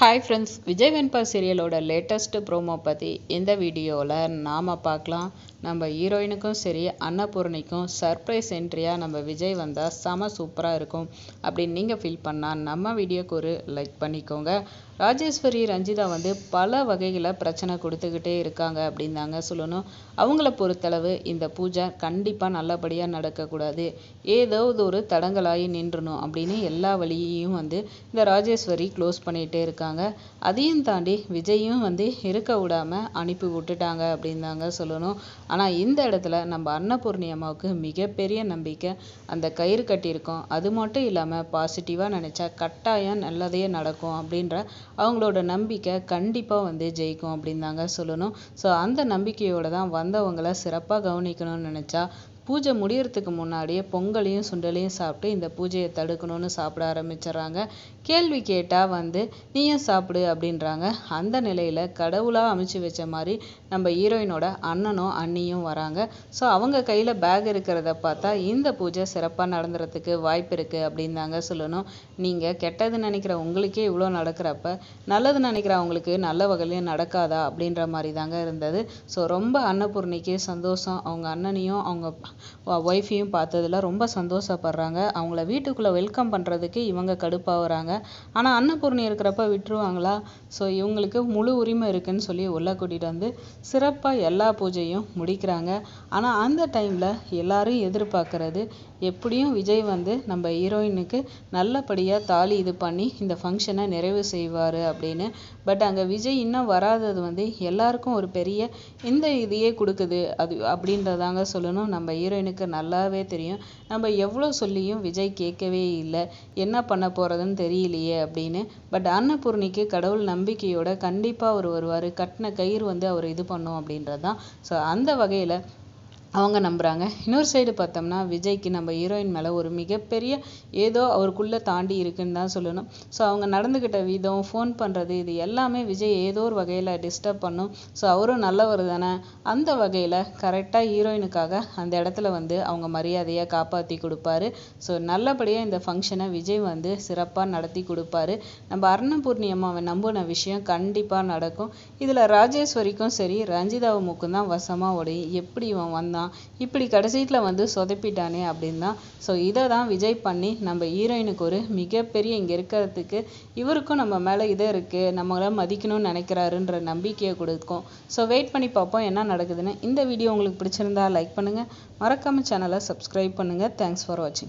Hi friends Vijay Venba சீரியலோட latest promo பற்றி இந்த வீடியோவில் நாம் பார்க்கலாம். நம்ம ஹீரோயினுக்கும் சரி அன்னபூர்ணிக்கும் சர்ப்ரைஸ் என்ட்ரியாக நம்ம விஜய் வந்தால் செம சூப்பராக இருக்கும். அப்படின்னு நீங்கள் ஃபீல் பண்ணால் நம்ம வீடியோக்கு ஒரு லைக் பண்ணிக்கோங்க. ராஜேஸ்வரி ரஞ்சிதா வந்து பல வகையில் பிரச்சனை கொடுத்துக்கிட்டே இருக்காங்க அப்படின்னு தாங்க சொல்லணும். அவங்கள பொறுத்தளவு இந்த பூஜை கண்டிப்பாக நல்லபடியாக நடக்கக்கூடாது. ஏதாவது ஒரு தடங்களாகி நின்றணும் அப்படின்னு எல்லா வழியையும் வந்து இந்த ராஜேஸ்வரி க்ளோஸ் பண்ணிகிட்டே இருக்காங்க. அதையும் தாண்டி விஜயும் வந்து இருக்க விடாமல் அனுப்பி விட்டுட்டாங்க அப்படின்னு தாங்க சொல்லணும். ஆனால் இந்த இடத்துல நம்ம அன்னபூர்ணி அம்மாவுக்கு மிகப்பெரிய நம்பிக்கை. அந்த கயிறு கட்டியிருக்கோம். அது மட்டும் இல்லாமல் பாசிட்டிவாக நினச்சா கட்டாயம் நல்லதே நடக்கும் அப்படின்ற அவங்களோட நம்பிக்கை கண்டிப்பாக வந்து ஜெயிக்கும் அப்படின்னு தாங்க சொல்லணும். ஸோ அந்த நம்பிக்கையோடு தான் வந்தவங்களை சிறப்பாக கவனிக்கணும்னு நினச்சா பூஜை முடியறதுக்கு முன்னாடியே பொங்கலையும் சுண்டலையும் சாப்பிட்டு இந்த பூஜையை தடுக்கணும்னு சாப்பிட ஆரம்பிச்சிடுறாங்க. கேள்வி கேட்டால் வந்து நீயும் சாப்பிடு அப்படின்றாங்க. அந்த நிலையில் கடவுளாக அமைச்சு வச்ச மாதிரி நம்ம ஹீரோயினோட அண்ணனும் அண்ணியும் வராங்க. ஸோ அவங்க கையில் பேக் இருக்கிறத பார்த்தா இந்த பூஜை சிறப்பாக நடந்துறதுக்கு வாய்ப்பு இருக்குது அப்படின்னு தாங்க சொல்லணும். நீங்கள் கெட்டது நினைக்கிற உங்களுக்கே இவ்வளோ நடக்கிறப்ப நல்லது நினைக்கிற அவங்களுக்கு நல்ல வகையிலையும் நடக்காதா அப்படின்ற மாதிரி தாங்க இருந்தது. ஸோ ரொம்ப அன்னபூர்ணிக்கு சந்தோஷம். அவங்க அண்ணனையும் அவங்க ஒய்ஃபையும் பார்த்ததுல ரொம்ப சந்தோஷப்படுறாங்க. அவங்கள வீட்டுக்குள்ளே வெல்கம் பண்ணுறதுக்கு இவங்க கடுப்பாகிறாங்க ஆனால் அன்னபூர்ணி இருக்கிறப்ப விட்டுருவாங்களா? ஸோ இவங்களுக்கு முழு உரிமை இருக்குன்னு சொல்லி உள்ள கூட்டிகிட்டு வந்து சிறப்பாக எல்லா பூஜையும் முடிக்கிறாங்க. ஆனால் அந்த டைமில் எல்லாரும் எதிர்பார்க்கறது எப்படியும் விஜய் வந்து நம்ம ஹீரோயினுக்கு நல்லபடியாக தாலி இது பண்ணி இந்த ஃபங்க்ஷனை நிறைவு செய்வார் அப்படின்னு. பட் அங்கே விஜய் இன்னும் வராதது வந்து எல்லாருக்கும் ஒரு பெரிய இந்த இதையே கொடுக்குது அது அப்படின்றதாங்க சொல்லணும் நம்ம ஹீரோயினுக்கு நல்லாவே தெரியும். நம்ம எவ்வளோ சொல்லியும் விஜய் கேட்கவே இல்லை. என்ன பண்ண போகிறதுன்னு தெரியலையே அப்படின்னு. பட் அன்னபூர்ணிக்கு கடவுள் நம்பிக்கையோட கண்டிப்பாக அவர் வருவார். கட்டின கயிறு வந்து அவர் இது பண்ணும் அப்படின்றது தான் ஸோ அந்த வகையில் அவங்க நம்புகிறாங்க இன்னொரு சைடு பார்த்தோம்னா விஜய்க்கு நம்ம ஹீரோயின் மேலே ஒரு மிகப்பெரிய ஏதோ அவருக்குள்ளே தாண்டி இருக்குன்னு தான் சொல்லணும். ஸோ அவங்க நடந்துக்கிட்ட விதம் ஃபோன் பண்ணுறது இது எல்லாமே விஜய் ஏதோ ஒரு வகையில் டிஸ்டர்ப் பண்ணும். ஸோ அவரும் நல்லவர் தானே? அந்த வகையில் கரெக்டாக ஹீரோயினுக்காக அந்த இடத்துல வந்து அவங்க மரியாதையை காப்பாற்றி கொடுப்பாரு. ஸோ நல்லபடியாக இந்த ஃபங்க்ஷனை விஜய் வந்து சிறப்பாக நடத்தி கொடுப்பாரு. நம்ம அருணபூர்ணி அம்மாவை நம்பின விஷயம் கண்டிப்பாக நடக்கும். இதில் ராஜேஸ்வரிக்கும் சரி ரஞ்சிதாவுமுக்கும் தான் வசமாக உடையும் எப்படி இவன் வந்தான்? தான். இப்படி கடைசியில் வந்து சொதப்பிட்டானே அப்படின்னு தான். ஸோ இதை தான் விஜய் பண்ணி நம்ம ஹீரோயினுக்கு ஒரு மிகப்பெரிய இங்கே இருக்கிறதுக்கு இவருக்கும் நம்ம மேலே இதை இருக்குது நம்மளை மதிக்கணும்னு நினைக்கிறாருன்ற நம்பிக்கையை கொடுக்கும். ஸோ வெயிட் பண்ணி பார்ப்போம் என்ன நடக்குதுன்னு. இந்த வீடியோ உங்களுக்கு பிடிச்சிருந்தா லைக் பண்ணுங்கள் மறக்காமல் சேனலை சப்ஸ்கிரைப் பண்ணுங்கள் தேங்க்ஸ் ஃபார் வாட்சிங்